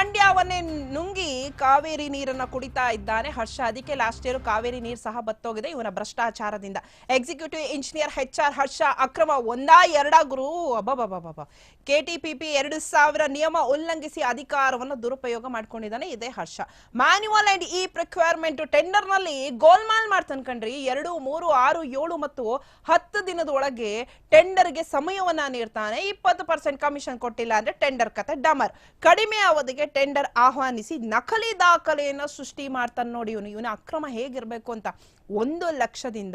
ಮಂಡ್ಯವನ್ನೇ ನುಂಗಿ ಕಾವೇರಿ ನೀರನ್ನ ಕುಡಿತಾ ಇದ್ದಾನೆ ಹರ್ಷ. ಅದಕ್ಕೆ ಲಾಸ್ಟ್ ಇಯರ್ ಕಾವೇರಿ ನೀರು ಸಹ ಬತ್ತೋಗಿದೆ. ಇವನ ಭ್ರಷ್ಟಾಚಾರದಿಂದ. Executive engineer H R Harsha, ಅಕ್ರಮ ಒಂದಾ ಎರಡ ಗುರು ಅಬ್ಬಬ್ಬಬ್ಬಬ್ಬ ಕೆಟಿಪಿಪಿ ಎರಡು ಸಾವಿರ ನಿಯಮ ಉಲ್ಲಂಘಿಸಿ ಅಧಿಕಾರವನ್ನು ದುರುಪಯೋಗ ಮಾಡ್ಕೊಂಡಿದ್ದಾನೆ ಇದೇ Harsha. Manual and e procurement ಟೆಂಡರ್ನಲ್ಲಿ ಗೋಲ್ಮಾಲ್ ಮಾಡ್ತಾನೆ ಕಣ್ರಿ. ಎರಡು, ಮೂರು, ಆರು, ಏಳು ಮತ್ತು ಹತ್ತು ದಿನದ ಒಳಗೆ ಟೆಂಡರ್ಗೆ ಸಮಯವನ್ನ ನೀಡ್ತಾನೆ. ಇಪ್ಪತ್ತು ಪರ್ಸೆಂಟ್ ಕಮಿಷನ್ ಕೊಟ್ಟಿಲ್ಲ ಅಂದ್ರೆ ಟೆಂಡರ್ ಕತೆ ಡಮರ್. ಕಡಿಮೆ ಅವಧಿಗೆ ಟೆಂಡರ್ ಆಹ್ವಾನಿಸಿ ನಕಲಿ ದಾಖಲೆಯನ್ನ ಸೃಷ್ಟಿ ಮಾಡ್ತಾನೆ ನೋಡಿ ಇವನು. ಇವನ ಅಕ್ರಮ ಹೇಗಿರಬೇಕು ಅಂತ. ಒಂದು ಲಕ್ಷದಿಂದ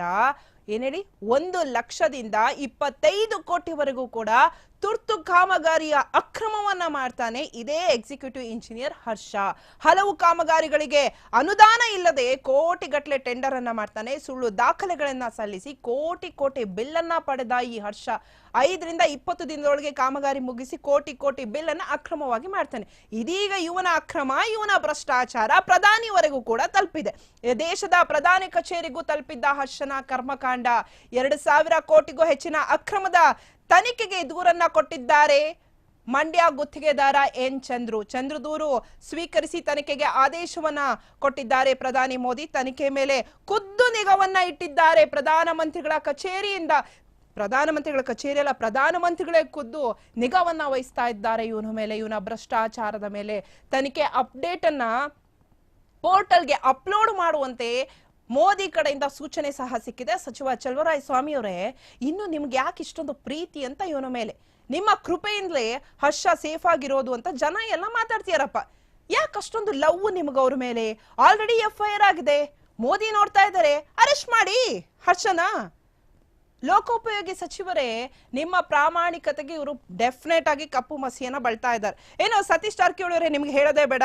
ಏನೇಳಿ ಒಂದು ಲಕ್ಷದಿಂದ ಇಪ್ಪತ್ತೈದು ಕೋಟಿವರೆಗೂ ಕೂಡ ತುರ್ತು ಕಾಮಗಾರಿಯ ಅಕ್ರಮವನ್ನ ಮಾಡ್ತಾನೆ ಇದೇ ಎಕ್ಸಿಕ್ಯೂಟಿವ್ ಇಂಜಿನಿಯರ್ ಹರ್ಷ. ಹಲವು ಕಾಮಗಾರಿಗಳಿಗೆ ಅನುದಾನ ಇಲ್ಲದೆ ಕೋಟಿಗಟ್ಟಲೆ ಟೆಂಡರ್ ಅನ್ನ ಮಾಡ್ತಾನೆ. ಸುಳ್ಳು ದಾಖಲೆಗಳನ್ನ ಸಲ್ಲಿಸಿ ಕೋಟಿ ಕೋಟಿ ಬಿಲ್ ಅನ್ನ ಪಡೆದ ಈ ಹರ್ಷ. ಐದರಿಂದ ಇಪ್ಪತ್ತು ದಿನದೊಳಗೆ ಕಾಮಗಾರಿ ಮುಗಿಸಿ ಕೋಟಿ ಕೋಟಿ ಬಿಲ್ ಅನ್ನ ಅಕ್ರಮವಾಗಿ ಮಾಡ್ತಾನೆ. ಇದೀಗ ಇವನ ಅಕ್ರಮ, ಇವನ ಭ್ರಷ್ಟಾಚಾರ ಪ್ರಧಾನಿವರೆಗೂ ಕೂಡ ತಲುಪಿದೆ. ದೇಶದ ಪ್ರಧಾನಿ ಕಚೇರಿಗೂ ತಲುಪಿದ್ದ ಹರ್ಷನ ಕರ್ಮಕಾಂಡ. ಎರಡು ಸಾವಿರ ಕೋಟಿಗೂ ಹೆಚ್ಚಿನ ಅಕ್ರಮದ ತನಿಖೆಗೆ ದೂರನ್ನ ಕೊಟ್ಟಿದ್ದಾರೆ. ಮಂಡ್ಯ ಗುತ್ತಿಗೆದಾರ ಎನ್ ಚಂದ್ರು. ಚಂದ್ರು ದೂರು ಸ್ವೀಕರಿಸಿ ತನಿಖೆಗೆ ಆದೇಶವನ್ನ ಕೊಟ್ಟಿದ್ದಾರೆ ಪ್ರಧಾನಿ ಮೋದಿ. ತನಿಖೆ ಮೇಲೆ ಖುದ್ದು ನಿಗವನ್ನ ಇಟ್ಟಿದ್ದಾರೆ ಪ್ರಧಾನಮಂತ್ರಿಗಳ ಕಚೇರಿಯಿಂದ. ಪ್ರಧಾನಮಂತ್ರಿಗಳ ಕಚೇರಿಯಲ್ಲ ಪ್ರಧಾನಮಂತ್ರಿಗಳೇ ಖುದ್ದು ನಿಗವನ್ನ ವಹಿಸ್ತಾ ಇದ್ದಾರೆ. ಇವನ ಮೇಲೆ, ಇವನ ಭ್ರಷ್ಟಾಚಾರದ ಮೇಲೆ ತನಿಖೆ ಅಪ್ಡೇಟ್ ಅನ್ನ ಪೋರ್ಟಲ್ಗೆ ಅಪ್ಲೋಡ್ ಮಾಡುವಂತೆ ಮೋದಿ ಕಡೆಯಿಂದ ಸೂಚನೆ ಸಹ ಸಿಕ್ಕಿದೆ. ಸಚಿವ ಚಲುವರಾಯ ಸ್ವಾಮಿ ಅವರೇ, ಇನ್ನು ನಿಮ್ಗೆ ಯಾಕೆ ಇಷ್ಟೊಂದು ಪ್ರೀತಿ ಅಂತ ಇವನ ಮೇಲೆ? ನಿಮ್ಮ ಕೃಪೆಯಿಂದಲೇ ಹರ್ಷ ಸೇಫ್ ಆಗಿರೋದು ಅಂತ ಜನ ಎಲ್ಲ ಮಾತಾಡ್ತೀಯಾರಪ್ಪ ಯಾಕೆ ಅಷ್ಟೊಂದು ಲವ್ ನಿಮ್ಗೆ ಅವ್ರ ಮೇಲೆ? ಆಲ್ರೆಡಿ ಎಫ್ ಐ ಆರ್ ಆಗಿದೆ. ಮೋದಿ ನೋಡ್ತಾ ಇದ್ದಾರೆ. ಅರೆಸ್ಟ್ ಮಾಡಿ ಹರ್ಷನ. ಲೋಕೋಪಯೋಗಿ ಸಚಿವರೇ, ನಿಮ್ಮ ಪ್ರಾಮಾಣಿಕತೆಗೆ ಇವರು ಡೆಫಿನೆಟ್ ಆಗಿ ಕಪ್ಪು ಮಸಿಯನ್ನ ಬಳ್ತಾ ಇದ್ದಾರೆ. ಏನೋ ಸತೀಶ್ ಜಾರಕಿಹೊಳಿ ನಿಮ್ಗೆ ಹೇಳೋದೇ ಬೇಡ.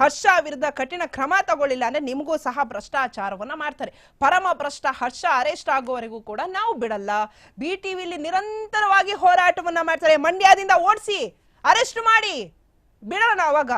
ಹರ್ಷ ವಿರುದ್ಧ ಕಠಿಣ ಕ್ರಮ ತಗೊಳ್ಳಿಲ್ಲ ಅಂದ್ರೆ ನಿಮಗೂ ಸಹ ಭ್ರಷ್ಟಾಚಾರವನ್ನ ಮಾಡ್ತಾರೆ. ಪರಮ ಭ್ರಷ್ಟ ಹರ್ಷ ಅರೆಸ್ಟ್ ಆಗುವವರೆಗೂ ಕೂಡ ನಾವು ಬಿಡಲ್ಲ. ಬಿ ಟಿವಿಲಿ ನಿರಂತರವಾಗಿ ಹೋರಾಟವನ್ನ ಮಾಡ್ತಾರೆ. ಮಂಡ್ಯದಿಂದ ಓಡಿಸಿ, ಅರೆಸ್ಟ್ ಮಾಡಿ. ಬಿಡೋಣ ಅವಾಗ.